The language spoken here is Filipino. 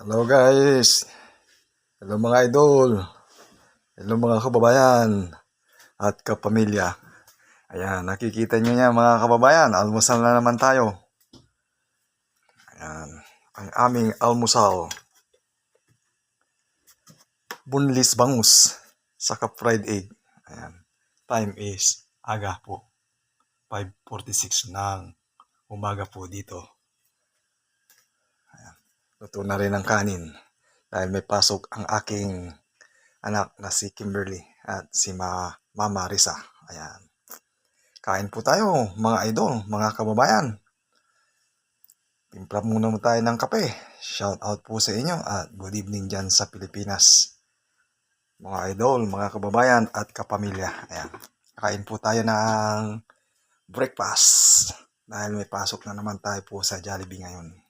Hello guys. Hello mga idol. Hello mga kababayan at kapamilya. Ayan, nakikita nyo niya mga kababayan. Almusal na naman tayo. Ayan, ang aming almusal. Bunlis bangus. Saka fried egg. Ayan. Time is aga po. 5.46 ng umaga po dito. Luto na rin ang kanin. Dahil may pasok ang aking anak na si Kimberly at si Ma Mama Risa. Ayan. Kain po tayo, mga idol, mga kababayan. Timpla muna tayo ng kape. Shout out po sa inyo at good evening dyan sa Pilipinas. Mga idol, mga kababayan at kapamilya. Ayan. Kain po tayo ng breakfast. Dahil may pasok na naman tayo po sa Jollibee ngayon.